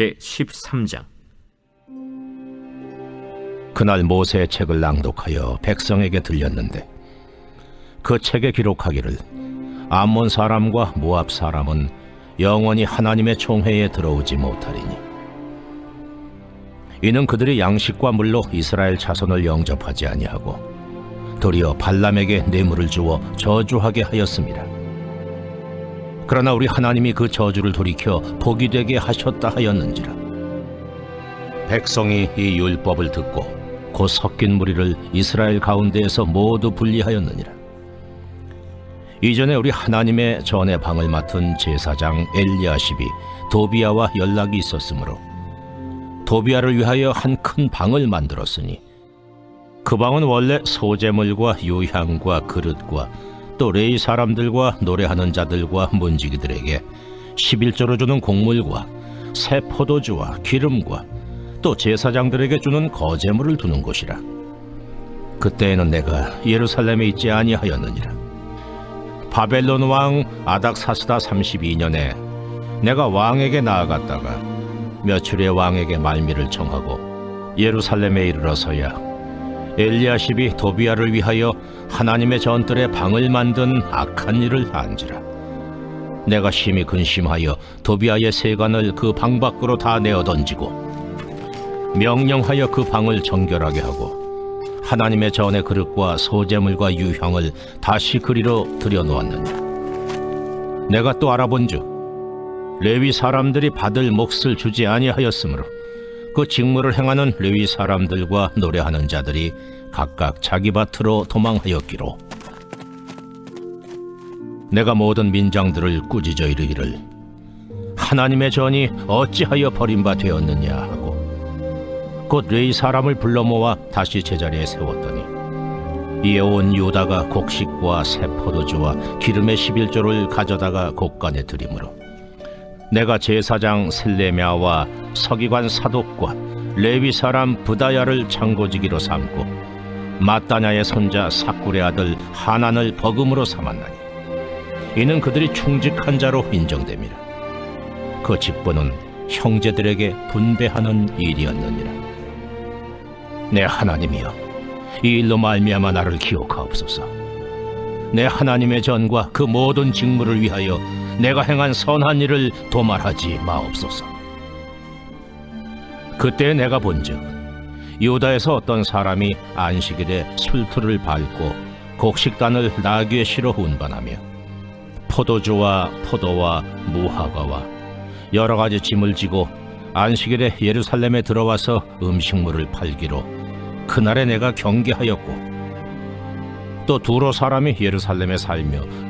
제 13장 그날 모세의 책을 낭독하여 백성에게 들렸는데 그 책에 기록하기를 암몬 사람과 모압 사람은 영원히 하나님의 총회에 들어오지 못하리니 이는 그들이 양식과 물로 이스라엘 자손을 영접하지 아니하고 도리어 발람에게 뇌물을 주어 저주하게 하였습니다. 그러나 우리 하나님이 그 저주를 돌이켜 복이 되게 하셨다 하였는지라 백성이 이 율법을 듣고 곧 섞인 무리를 이스라엘 가운데에서 모두 분리하였느니라. 이전에 우리 하나님의 전의 방을 맡은 제사장 엘리야십이 도비아와 연락이 있었으므로 도비아를 위하여 한 큰 방을 만들었으니 그 방은 원래 소재물과 유향과 그릇과 또 레이 사람들과 노래하는 자들과 문지기들에게 11조로 주는 곡물과 새 포도주와 기름과 또 제사장들에게 주는 거제물을 두는 곳이라. 그때에는 내가 예루살렘에 있지 아니하였느니라. 바벨론 왕 아닥사스다 32년에 내가 왕에게 나아갔다가 며칠에 왕에게 말미를 청하고 예루살렘에 이르러서야 엘리야십이 도비아를 위하여 하나님의 전뜰에 방을 만든 악한 일을 한지라. 내가 심히 근심하여 도비아의 세관을 그 방 밖으로 다 내어 던지고 명령하여 그 방을 정결하게 하고 하나님의 전의 그릇과 소재물과 유향을 다시 그리로 들여놓았느냐. 내가 또 알아본즉 레위 사람들이 받을 몫을 주지 아니하였으므로 그 직무를 행하는 레위 사람들과 노래하는 자들이 각각 자기 밭으로 도망하였기로. 내가 모든 민장들을 꾸짖어 이르기를 하나님의 전이 어찌하여 버림바 되었느냐 하고 곧 레위 사람을 불러 모아 다시 제자리에 세웠더니 이에 온 유다가 곡식과 새 포도주와 기름의 11조를 가져다가 곡간에 드리므로 내가 제사장 셀레미아와 서기관 사독과 레위 사람 부다야를 창고지기로 삼고 마따냐의 손자 사꿀의 아들 하난을 버금으로 삼았나니 이는 그들이 충직한 자로 인정됨이라. 그 직분은 형제들에게 분배하는 일이었느니라. 내 하나님이여 이 일로 말미암아 나를 기억하옵소서. 내 하나님의 전과 그 모든 직무를 위하여 내가 행한 선한 일을 도말하지 마옵소서. 그때 내가 본즉 유다에서 어떤 사람이 안식일에 술틀을 밟고 곡식단을 나귀에 실어 운반하며 포도주와 포도와 무화과와 여러 가지 짐을 지고 안식일에 예루살렘에 들어와서 음식물을 팔기로 그날에 내가 경계하였고 또 두로 사람이 예루살렘에 살며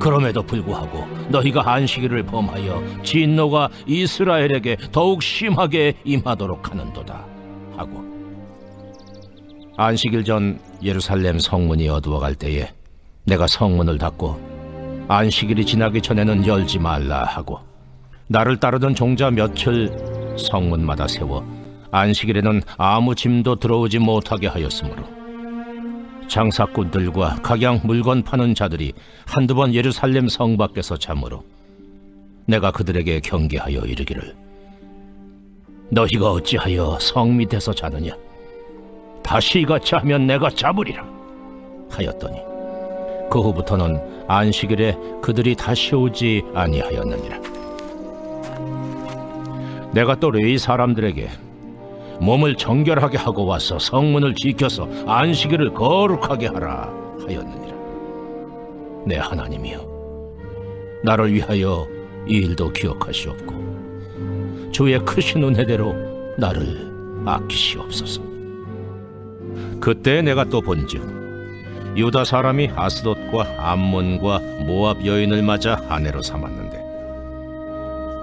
그럼에도 불구하고 너희가 안식일을 범하여 진노가 이스라엘에게 더욱 심하게 임하도록 하는도다. 하고 안식일 전 예루살렘 성문이 어두워갈 때에 내가 성문을 닫고 안식일이 지나기 전에는 열지 말라 하고 나를 따르던 종자 며칠 성문마다 세워 안식일에는 아무 짐도 들어오지 못하게 하였으므로 장사꾼들과 각양 물건 파는 자들이 한두 번 예루살렘 성 밖에서 참으로 내가 그들에게 경계하여 이르기를 너희가 어찌하여 성 밑에서 자느냐? 다시 같이 하면 내가 잡으리라 하였더니 그 후부터는 안식일에 그들이 다시 오지 아니하였느니라. 내가 또 레위 사람들에게 몸을 정결하게 하고 와서 성문을 지켜서 안식일을 거룩하게 하라 하였느니라. 내 하나님이여, 나를 위하여 이 일도 기억하시옵고 주의 크신 은혜대로 나를 아끼시옵소서. 그때 내가 또 본즉 유다 사람이 아스돗과 암몬과 모압 여인을 맞아 아내로 삼았는데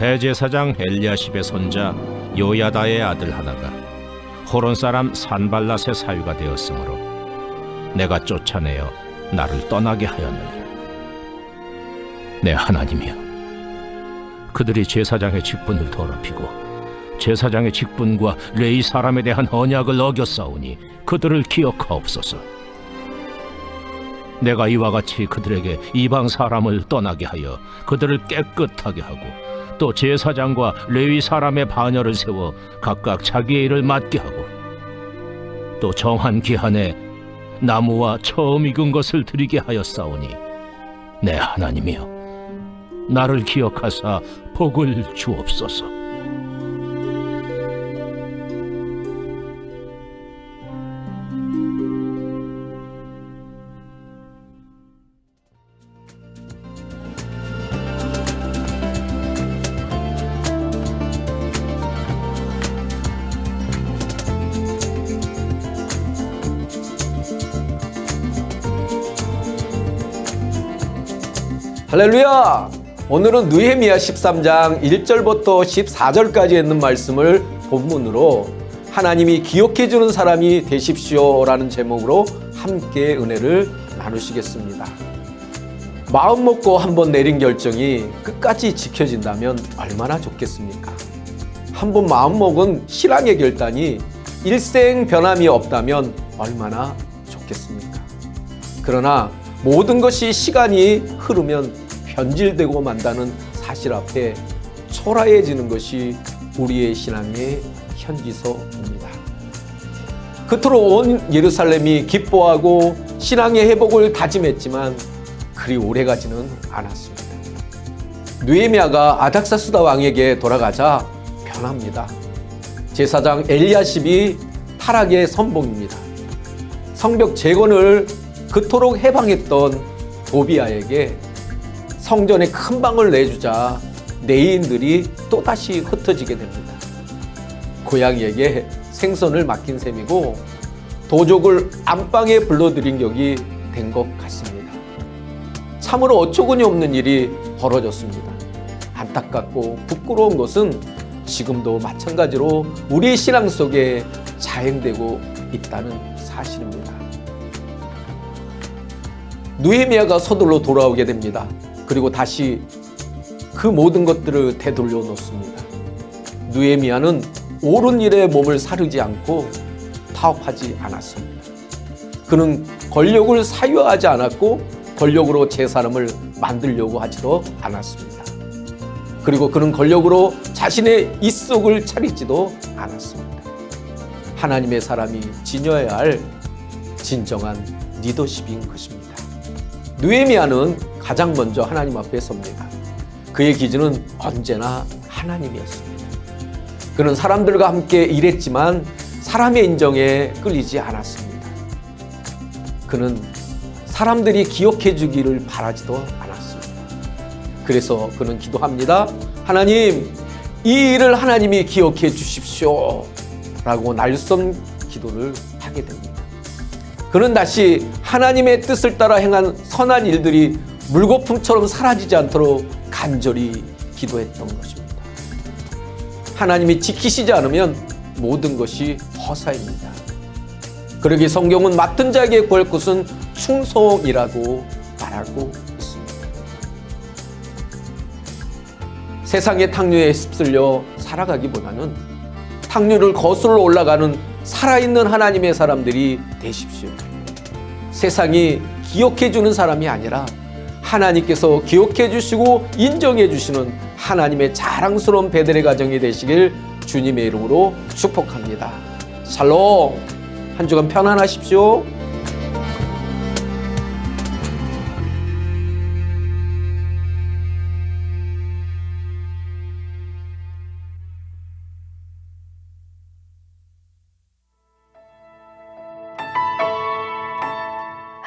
대제사장 엘리야십의 손자 요야다의 아들 하나가 호론 사람 산발랏의 사유가 되었으므로 내가 쫓아내어 나를 떠나게 하였느니라. 내 하나님이여. 그들이 제사장의 직분을 더럽히고 제사장의 직분과 레이 사람에 대한 언약을 어겼사오니 그들을 기억하옵소서. 내가 이와 같이 그들에게 이방 사람을 떠나게 하여 그들을 깨끗하게 하고 또 제사장과 레위 사람의 반열을 세워 각각 자기의 일을 맡게 하고 또 정한 기한에 나무와 처음 익은 것을 드리게 하였사오니 내 하나님이여 나를 기억하사 복을 주옵소서. 할렐루야! 오늘은 느헤미야 13장 1절부터 14절까지 있는 말씀을 본문으로 하나님이 기억해 주는 사람이 되십시오라는 제목으로 함께 은혜를 나누시겠습니다. 마음 먹고 한번 내린 결정이 끝까지 지켜진다면 얼마나 좋겠습니까? 한 번 마음 먹은 신앙의 결단이 일생 변함이 없다면 얼마나 좋겠습니까? 그러나 모든 것이 시간이 흐르면 변질되고 만다는 사실 앞에 초라해지는 것이 우리의 신앙의 현지서입니다. 그토록 온 예루살렘이 기뻐하고 신앙의 회복을 다짐했지만 그리 오래가지는 않았습니다. 느헤미야가 아닥사스다 왕에게 돌아가자 변합니다. 제사장 엘리야십이 타락의 선봉입니다. 성벽 재건을 그토록 해방했던 도비아에게 성전에 큰 방을 내주자 내인들이 또다시 흩어지게 됩니다. 고양이에게 생선을 맡긴 셈이고 도적을 안방에 불러들인 격이 된 것 같습니다. 참으로 어처구니 없는 일이 벌어졌습니다. 안타깝고 부끄러운 것은 지금도 마찬가지로 우리 신앙 속에 자행되고 있다는 사실입니다. 누헤미야가 서둘러 돌아오게 됩니다. 그리고 다시 그 모든 것들을 되돌려 놓습니다. 누헤미야는 옳은 일에 몸을 사르지 않고 타협하지 않았습니다. 그는 권력을 사유하지 않았고 권력으로 제 사람을 만들려고 하지도 않았습니다. 그리고 그는 권력으로 자신의 입속을 차리지도 않았습니다. 하나님의 사람이 지녀야 할 진정한 리더십인 것입니다. 느헤미야는 가장 먼저 하나님 앞에 섭니다. 그의 기준은 언제나 하나님이었습니다. 그는 사람들과 함께 일했지만 사람의 인정에 끌리지 않았습니다. 그는 사람들이 기억해 주기를 바라지도 않았습니다. 그래서 그는 기도합니다. 하나님, 이 일을 하나님이 기억해 주십시오. 라고 날선 기도를 하게 됩니다. 그는 다시 하나님의 뜻을 따라 행한 선한 일들이 물거품처럼 사라지지 않도록 간절히 기도했던 것입니다. 하나님이 지키시지 않으면 모든 것이 허사입니다. 그러기 성경은 맡은 자에게 구할 것은 충성이라고 말하고 있습니다. 세상의 탕류에 휩쓸려 살아가기보다는 탕류를 거슬러 올라가는 살아있는 하나님의 사람들이 되십시오. 세상이 기억해 주는 사람이 아니라 하나님께서 기억해 주시고 인정해 주시는 하나님의 자랑스러운 베델의 가정이 되시길 주님의 이름으로 축복합니다. 샬롬. 한 주간 편안하십시오.